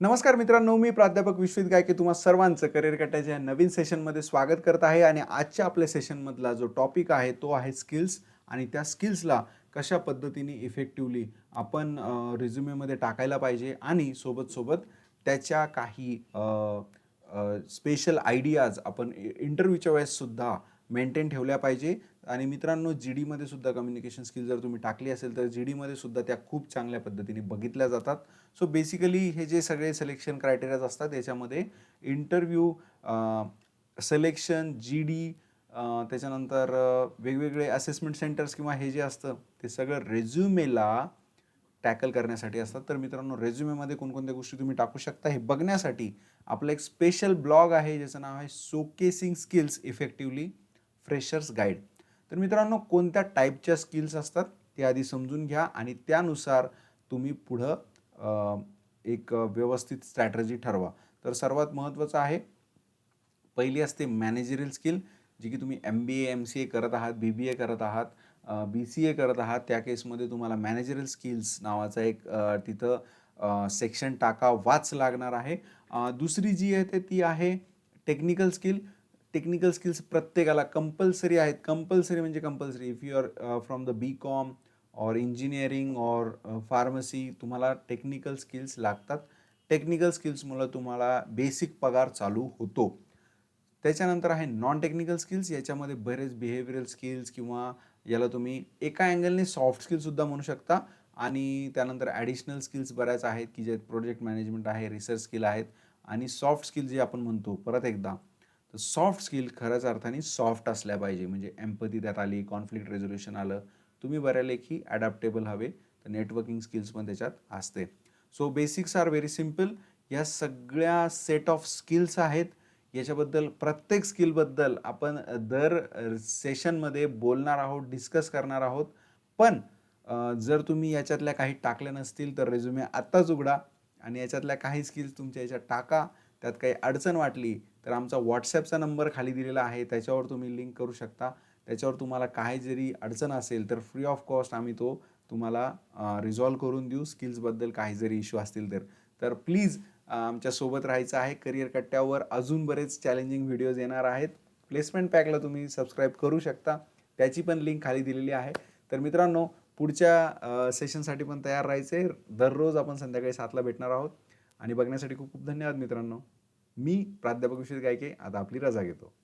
नमस्कार मित्रांनो मी प्राध्यापक विश्वित गायके तुम्हा सर्वांचं करिअर कट्ट्याच्या या नवीन सेशनमध्ये स्वागत करत आहे आणि आजच्या आपल्या सेशनमधला जो टॉपिक आहे तो आहे स्किल्स आणि त्या स्किल्सला कशा पद्धतीने इफेक्टिवली आपण रिझ्युमेमध्ये टाकायला पाहिजे आणि सोबत सोबत त्याच्या काही स्पेशल आयडियाज आपण इंटरव्ह्यूच्या वेळेससुद्धा मेंटेन ठेवल्या पाहिजे. आणि मित्रांनो जी डीमध्ये सुद्धा कम्युनिकेशन स्किल जर तुम्ही टाकली असेल तर जी डीमध्ये सुद्धा त्या खूप चांगल्या पद्धतीने बघितल्या जातात. सो बेसिकली हे जे सगळे सिलेक्शन क्रायटेरियाज असतात याच्यामध्ये इंटरव्ह्यू सिलेक्शन जी डी त्याच्यानंतर वेगवेगळे असेसमेंट सेंटर्स किंवा हे जे असतं ते सगळं रेझ्युमेला टॅकल करण्यासाठी असतात. तर मित्रांनो रेझ्युमेमध्ये कोणकोणत्या गोष्टी तुम्ही टाकू शकता हे बघण्यासाठी आपलं एक स्पेशल ब्लॉग आहे ज्याचं नाव आहे showcasing skills effectively freshers guide. तर मित्रांनो कोणत्या टाईपच्या स्किल्स असतात ते आधी समजून घ्या आणि त्यानुसार तुम्ही पुढं एक व्यवस्थित स्ट्रॅटर्जी ठरवा. तर सर्वात महत्त्वाचं आहे पहिली असते मॅनेजरियल स्किल जी की तुम्ही M B A M C A करत आहात बी बी ए करत आहात बी सी ए करत आहात त्या केसमध्ये तुम्हाला मॅनेजरियल स्किल्स नावाचा एक तिथं सेक्शन टाका वाच लागणार आहे. दुसरी जी आहे ते ती आहे टेक्निकल स्किल. टेक्निकल स्किल्स प्रत्येकाला कंपल्सरी आहेत. कंपल्सरी म्हणजे compulsory if you are from the B com or engineering or pharmacy तुम्हाला टेक्निकल स्किल्स लागतात. टेक्निकल स्किल्समुळं तुम्हाला बेसिक पगार चालू होतो. त्याच्यानंतर आहे नॉन टेक्निकल स्किल्स याच्यामध्ये बरेच बिहेवियरल स्किल्स किंवा याला तुम्ही एका अँगलने सॉफ्ट स्किल्ससुद्धा म्हणू शकता. आणि त्यानंतर ॲडिशनल स्किल्स बऱ्याच आहेत की जे प्रोजेक्ट मॅनेजमेंट आहे रिसर्च स्किल आहेत. आणि सॉफ्ट स्किल जे आपण म्हणतो परत एकदा. तर सॉफ्ट स्किल खऱ्याच अर्थाने सॉफ्ट असल्या पाहिजे. म्हणजे एम्पती त्यात आली कॉन्फ्लिक्ट रेझोल्युशन आलं. तुम्ही बऱ्यालेखी ॲडॅप्टेबल हवे. तर नेटवर्किंग स्किल्स पण त्याच्यात असते. So basics are very simple या सगळ्या सेट ऑफ स्किल्स आहेत. याच्याबद्दल प्रत्येक स्किलबद्दल आपण दर सेशनमध्ये बोलणार आहोत डिस्कस करणार आहोत. पण जर तुम्ही याच्यातल्या काही टाकल्या नसतील तर रेझ्युमे आत्ताच उघडा. आणि याच्यातल्या काही स्किल्स तुमच्या याच्यात टाका. त्यात काही अडचण वाटली तर आमचा व्हॉट्सॲपचा नंबर खाली दिलेला आहे. त्याच्यावर तुम्ही लिंक करू शकता. त्याच्यावर तुम्हाला काही जरी अडचण असेल तर फ्री ऑफ कॉस्ट आम्ही तो तुम्हाला रिझॉल्व करून देऊ. स्किल्सबद्दल काही जरी इश्यू असतील तर. तर प्लीज आमच्यासोबत राहायचं आहे. करिअर कट्ट्यावर अजून बरेच चॅलेंजिंग व्हिडिओज येणार आहेत. प्लेसमेंट पॅकला तुम्ही सबस्क्राईब करू शकता. त्याची पण लिंक खाली दिलेली आहे. तर मित्रांनो पुढच्या सेशनसाठी पण तयार राहायचे दररोज आपण संध्याकाळी सातला भेटणार आहोत. आणि बघण्यासाठी खूप खूप धन्यवाद मित्रांनो. मी प्राध्यापक विश्वित गायके आता आपली रजा घेतो.